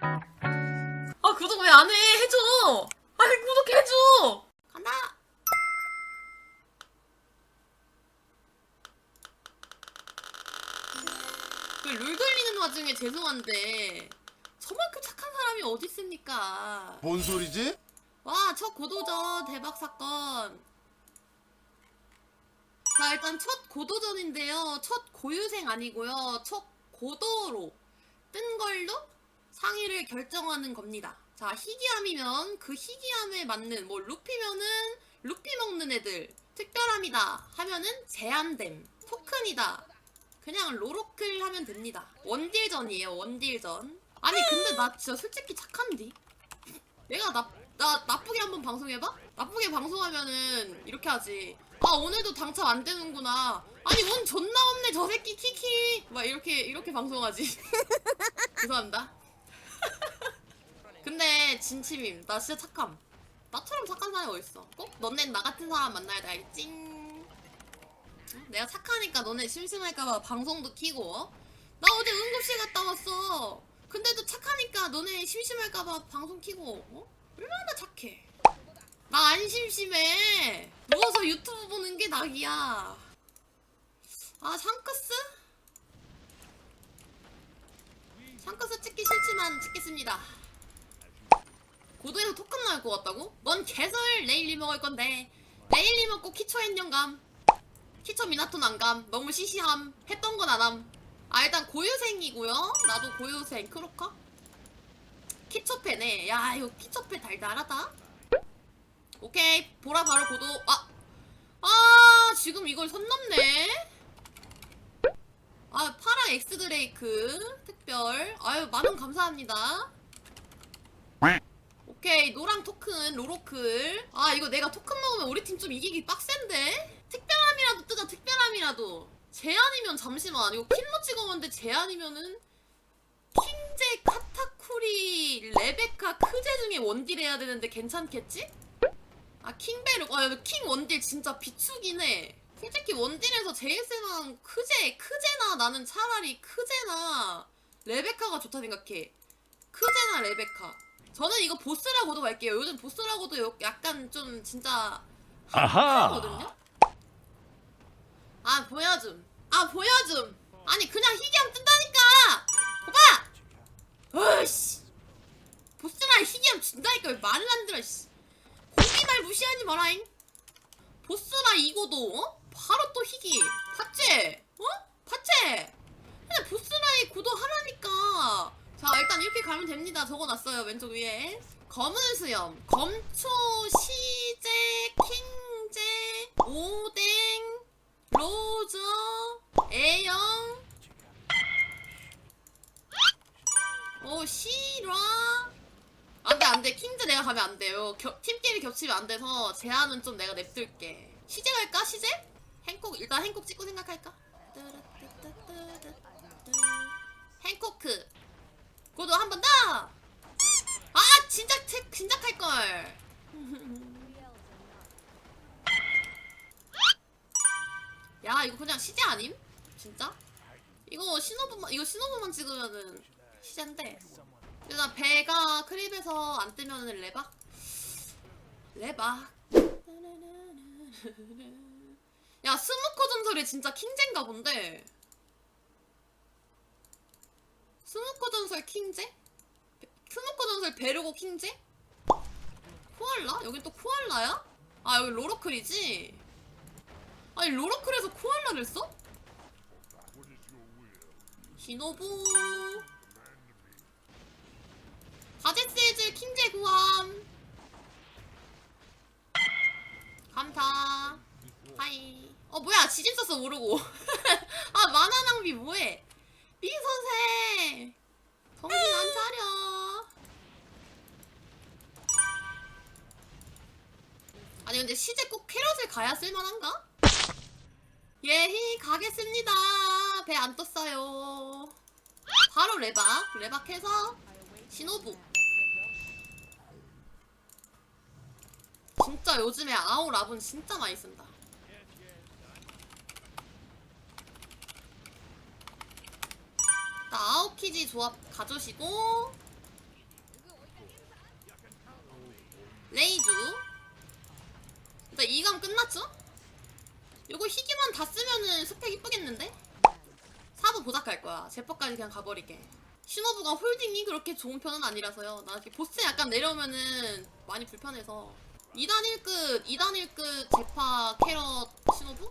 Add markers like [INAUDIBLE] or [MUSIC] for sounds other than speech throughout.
아 구독 왜 안 해? 해줘. 아니 구독해줘. 간다. 그룰 돌리는 와중에 죄송한데 저만큼 착한 사람이 어디 있습니까? 뭔 소리지? 와, 첫 고도전 대박 사건. 자, 일단 첫 고도전인데요. 첫 고유생 아니고요. 첫 고도로 뜬 걸로 상위를 결정하는 겁니다. 자, 희귀함이면 그 희귀함에 맞는 뭐 루피면은 루피 먹는 애들 특별함이다 하면은 제한됨 토큰이다. 그냥 로로클 하면 됩니다. 원딜전이에요. 원딜전. 아니 근데 나 진짜 솔직히 착한디. 내가 나, 나 나쁘게 한번 방송해봐? 나쁘게 방송하면은 이렇게 하지. 아 오늘도 당첨 안 되는구나. 아니 운 존나 없네 저 새끼 키키. 막 이렇게 이렇게 방송하지. [LAUGHS] 죄송합니다. 근데 진심임. 나 진짜 착함. 나처럼 착한 사람이 어딨어? 꼭 너넨 나 같은 사람 만나야 돼 알겠지? 응? 내가 착하니까 너네 심심할까봐 방송도 키고 어? 나 어제 응급실 갔다 왔어. 근데도 착하니까 너네 심심할까봐 방송 키고 어? 얼마나 착해. 나 안 심심해. 누워서 유튜브 보는 게 낙이야. 아 샹크스? 샹크스 찍기 싫지만 찍겠습니다. 고도에서 토큰 나올 것 같다고? 넌 개설 레일리 먹을 건데. 레일리 먹고 키초 엔영감. 키초 미나토 난감. 너무 시시함. 했던 건 안함. 아 일단 고유생이고요. 나도 고유생. 크로커? 키초패네 야 이거 키초패 달달하다. 오케이. 보라 바로 고도. 아! 아 지금 이걸 선 넘네. 아 파라 엑스 드레이크 특별. 아유 만원 감사합니다 오케이 노랑 토큰 로로클. 아 이거 내가 토큰 먹으면 우리 팀 좀 이기기 빡센데? 특별함이라도 뜨자 특별함이라도. 제한이면 잠시만. 이거 킬로 찍어봤는데 제한이면은 킹제 카타쿠리 레베카 크제 중에 원딜 해야 되는데 괜찮겠지? 아 킹베르 아킹 원딜 진짜 비추긴 해. 솔직히 원딜에서 제일 세만 크제 크제나 나는 차라리 크제나 레베카가 좋다 생각해. 크제나 레베카 저는 이거 보스라고도 갈게요. 요즘 보스라고도 요- 약간 좀 진짜 아하. 하거든요. 아 보여줌. 아 보여줌. 아니 그냥 희귀함 뜬다니까. 오빠. 어이씨. 보스라 희귀함 준다니까 왜 말을 안 들어. 씨. 고기 말 무시하지 마라잉. 보스라 이거도 어? 바로 또 희귀. 봤지? 어? 봤지? 근데 보스라의 구도 하나니까. 자 일단 이렇게 가면 됩니다. 적어놨어요 왼쪽 위에. 검은 수염, 검초, 시제, 킹제, 오뎅, 로저, 애영, 오 실화. 안돼 안돼 킹제 내가 가면 안 돼요. 겨- 팀끼리 겹치면 안 돼서 제한은 좀 내가 냅둘게. 시제 갈까 시제? 행콕 일단 행콕 찍고 생각할까? 행코크. 고도 한 번 더. 아 진작 책 진작 할 걸. 야 이거 그냥 시제 아님? 진짜? 이거 신호부만 이거 신호부만 찍으면은 시제인데. 일단 배가 크립에서 안 뜨면은 레박. 레박. 야 스모커 전설이 진짜 킹제인가 본데. 스모커 전설 킹제? 베- 스모커 전설 베르고 킹제? 코알라? 여긴 또 코알라야? 아 여기 로로클이지? 아니 로로클에서 코알라를 써? 히노부 바제스에즈 킹제 구함 감사 하이 어 뭐야 지짐 썼어 모르고 [LAUGHS] 아 만화 낭비 뭐해 이 선생! 정신 안 차려. 아니 근데 시제 꼭 캐럿을 가야 쓸만한가? 예히 가겠습니다. 배 안 떴어요. 바로 레박 레박해서 신호부. 진짜 요즘에 랍은 진짜 많이 쓴다 패키지 조합 가져주시고 레이주 일단 2강 끝났죠? 요거 희귀만 다 쓰면은 스펙 이쁘겠는데? 4부 보작할 거야 제퍼까지 그냥 가버리게 신호부가 홀딩이 그렇게 좋은 편은 아니라서요 나 이렇게 보스 약간 내려오면은 많이 불편해서 2단 1급 2단 1급 제파 캐럿 신호부?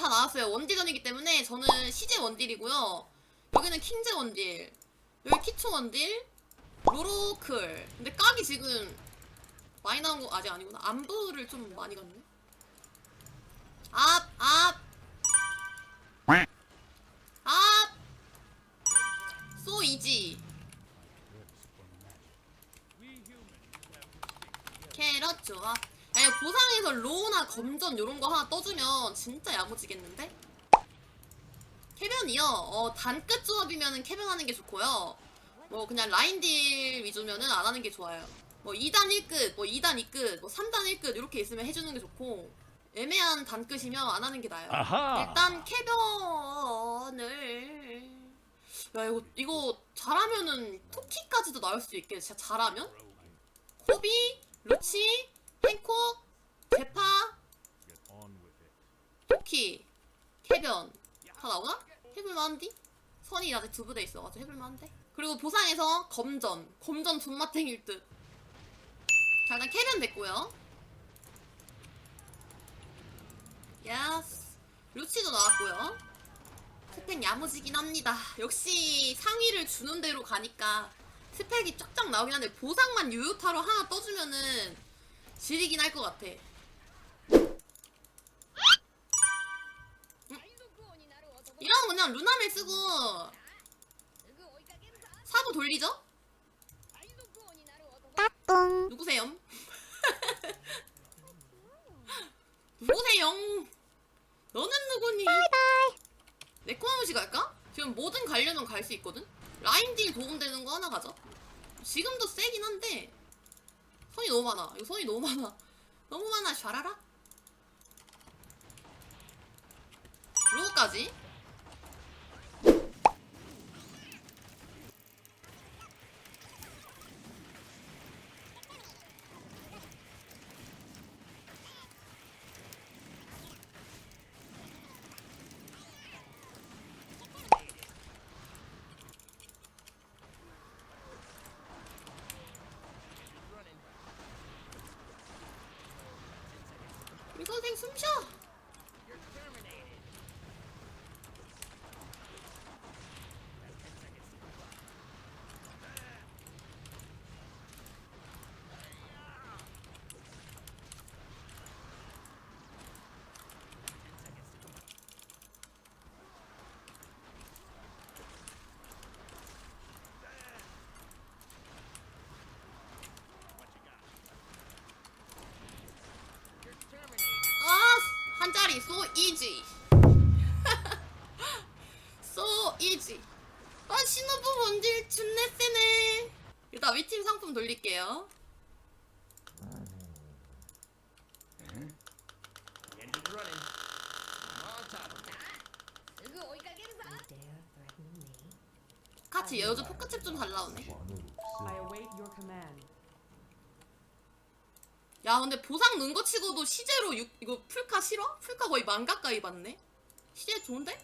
다 나왔어요 원딜전이기 때문에 저는 시제 원딜이고요 여기는 킹제 원딜 여기 키초 원딜 로로클 근데 깍이 지금 많이 나온 거 아직 아니구나 안부를 좀 많이 갔네 앞! 앞! 앞! 소 이지 캐럿 야, 보상에서 로우나 검전 요런 거 하나 떠주면 진짜 야무지겠는데? 캐변이요? 어, 단끝 조합이면은 캐변하는 게 좋고요. 뭐 그냥 라인딜 위주면은 안 하는 게 좋아요. 뭐 2단 1끝, 뭐 2단 2끝, 뭐 3단 1끝 이렇게 있으면 해주는 게 좋고 애매한 단끝이면 안 하는 게 나아요. 아하. 일단 캐변을 야 이거 이거 잘하면은 토끼까지도 나올 수 있게 진짜 잘하면 코비, 루치, 행콕, 제파, 토끼, 캐변. 다 나오나? 해볼만한디? 선이 아직 두 부대 있어가지고 해볼만한데? 그리고 보상에서 검전. 검전 존맛 탱일 듯. 자, 일단 캐변 됐고요. 야스. 루치도 나왔고요. 스펙 야무지긴 합니다. 역시 상위를 주는 대로 가니까 스펙이 쫙쫙 나오긴 한데 보상만 유효타로 하나 떠주면은 지리긴 할 것 같아 이러면 그냥 루나멜 쓰고 사부 돌리죠? 누구세요? [LAUGHS] 누구세요? 너는 누구니? 네코마무시 갈까? 지금 뭐든 가려면 갈 수 있거든? 라인 딜 도움되는 거 하나 가자 지금도 세긴 한데 손이 너무 많아 이거 손이 너무 많아 너무 많아 샤라라 로우까지 이 선생 숨쉬어 아, 한 자리 so easy. so easy. 아, 신호부 원딜 준내 세네. 일단 위팀 상품 돌릴게요. 같이 요즘 포크칩 좀잘 나오네. 야, 근데 보상 넣은 거 치고도 시제로 육, 이거 풀카 싫어? 풀카 거의 만 가까이 받네. 시제 좋은데?